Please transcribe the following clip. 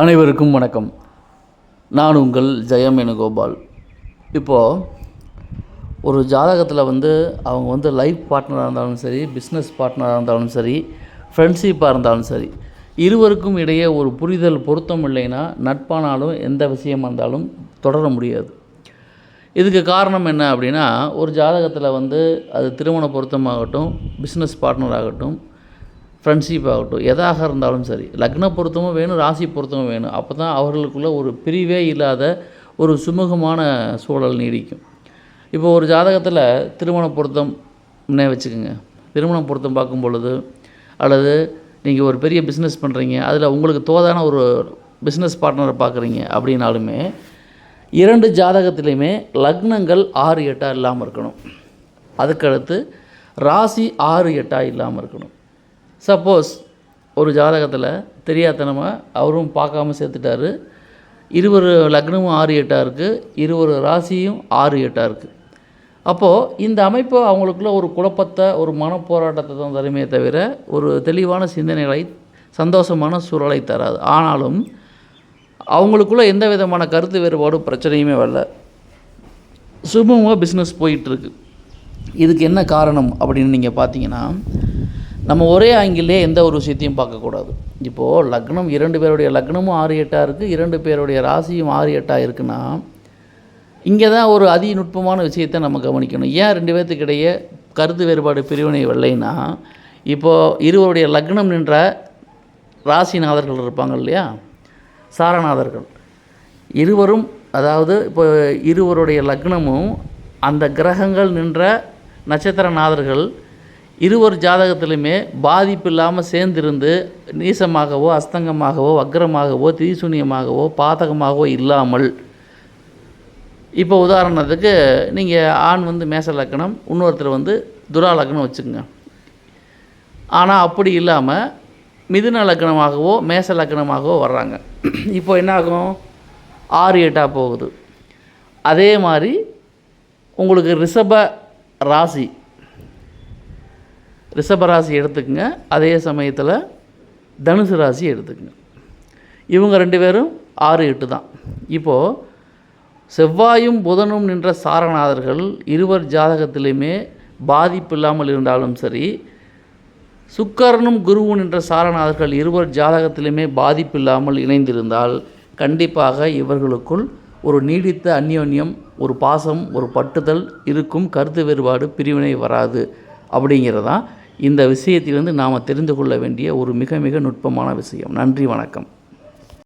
அனைவருக்கும் வணக்கம். நான் உங்கள் ஜெயம் வேணுகோபால். இப்போது ஒரு ஜாதகத்தில் வந்து அவங்க வந்து லைஃப் பார்ட்னராக இருந்தாலும் சரி பிஸ்னஸ் பார்ட்னராக இருந்தாலும் சரி ஃப்ரெண்ட்ஷிப்பாக இருந்தாலும் சரி இருவருக்கும் இடையே ஒரு புரிதல் பொருத்தம் இல்லைன்னா நட்பானாலும் எந்த விஷயமா இருந்தாலும் தொடர முடியாது. இதுக்கு காரணம் என்ன அப்படின்னா ஒரு ஜாதகத்தில் வந்து அது திருமண பொருத்தமாகட்டும் பிஸ்னஸ் பார்ட்னர் ஆகட்டும் ஃப்ரெண்ட்ஷிப் ஆகட்டும் எதாக இருந்தாலும் சரி லக்ன பொருத்தமும் வேணும் ராசி பொருத்தமும் வேணும். அப்போ தான் அவர்களுக்குள்ளே ஒரு பிரிவே இல்லாத ஒரு சுமூகமான சூழல் நீடிக்கும். இப்போ ஒரு ஜாதகத்தில் திருமண பொருத்தம்னே வச்சுக்கோங்க. திருமண பொருத்தம் பார்க்கும் பொழுது அல்லது நீங்கள் ஒரு பெரிய பிஸ்னஸ் பண்ணுறீங்க அதில் உங்களுக்கு தோதான ஒரு பிஸ்னஸ் பார்ட்னரை பார்க்குறீங்க அப்படின்னாலுமே இரண்டு ஜாதகத்திலையுமே லக்னங்கள் ஆறு எட்டாக இல்லாமல் இருக்கணும். அதுக்கடுத்து ராசி ஆறு எட்டாக இல்லாமல் இருக்கணும். சப்போஸ் ஒரு ஜாதகத்தில் தெரியாதனமாக அவரும் பார்க்காம சேர்த்துட்டாரு. இருவர் லக்னமும் ஆறு எட்டாக இருக்குது இருவர் ராசியும் ஆறு எட்டாக இருக்குது அப்போது இந்த அமைப்பு அவங்களுக்குள்ள ஒரு குழப்பத்தை ஒரு மனப்போராட்டத்தை தான் தருமே தவிர ஒரு தெளிவான சிந்தனைகளை சந்தோஷமான சூழலை தராது. ஆனாலும் அவங்களுக்குள்ள எந்த விதமான கருத்து வேறுபாடு பிரச்சனையுமே வரல. சுமூகமாக பிஸ்னஸ் போயிட்டுருக்கு இதுக்கு என்ன காரணம் அப்படின்னு நீங்கள் பார்த்தீங்கன்னா நம்ம ஒரே ஆங்கிலே எந்த ஒரு விஷயத்தையும் பார்க்கக்கூடாது. இப்போது லக்னம் இரண்டு பேருடைய லக்னமும் ஆறு எட்டாக இருக்குது இரண்டு பேருடைய ராசியும் ஆறு எட்டாக இருக்குன்னா இங்கே தான் ஒரு அதி நுட்பமான விஷயத்தை நம்ம கவனிக்கணும். ஏன் ரெண்டு பேர்த்துக்கிடையே கருத்து வேறுபாடு பிரிவினை இல்லைன்னா இப்போது இருவருடைய லக்னம் நின்ற ராசிநாதர்கள் இருப்பாங்க இல்லையா? சாரநாதர்கள். இருவரும் அதாவது இப்போ இருவருடைய லக்னமும் அந்த கிரகங்கள் நின்ற நட்சத்திரநாதர்கள் இருவர் ஜாதகத்திலுமே பாதிப்பு இல்லாமல் சேர்ந்திருந்து நீசமாகவோ அஸ்தங்கமாகவோ வக்ரமாகவோ திரிசூன்யமாகவோ பாதகமாகவோ இல்லாமல். இப்போ உதாரணத்துக்கு நீங்கள் ஆண் வந்து மேச லக்கணம் இன்னொருத்தர் வந்து துரா லக்னம் வச்சுக்கோங்க. ஆனால் அப்படி இல்லாமல் மிதுன லக்கணமாகவோ மேச லக்கணமாகவோ வர்றாங்க. இப்போ என்ன ஆகும் ஆறு எட்டாக போகுது. அதே மாதிரி உங்களுக்கு ரிஷப ராசி ரிஷபராசி எடுத்துக்கங்க. அதே சமயத்தில் தனுசு ராசி எடுத்துக்கங்க. இவங்க ரெண்டு பேரும் ஆறு எட்டு தான். இப்போது செவ்வாயும் புதனும் நின்ற சாரநாதர்கள் இருவர் ஜாதகத்திலையுமே பாதிப்பு இல்லாமல் இருந்தாலும் சரி சுக்கரனும் குருவும் நின்ற சாரநாதர்கள் இருவர் ஜாதகத்திலுமே பாதிப்பு இல்லாமல் இணைந்திருந்தால் கண்டிப்பாக இவர்களுக்குள் ஒரு நீடித்த அந்யோன்யம் ஒரு பாசம் ஒரு பட்டுதல் இருக்கும் கருத்து வேறுபாடு பிரிவினை வராது அப்படிங்கிறதான் இந்த விஷயத்திலிருந்து நாம் தெரிந்து கொள்ள வேண்டிய ஒரு மிக மிக நுட்பமான விஷயம். நன்றி வணக்கம்.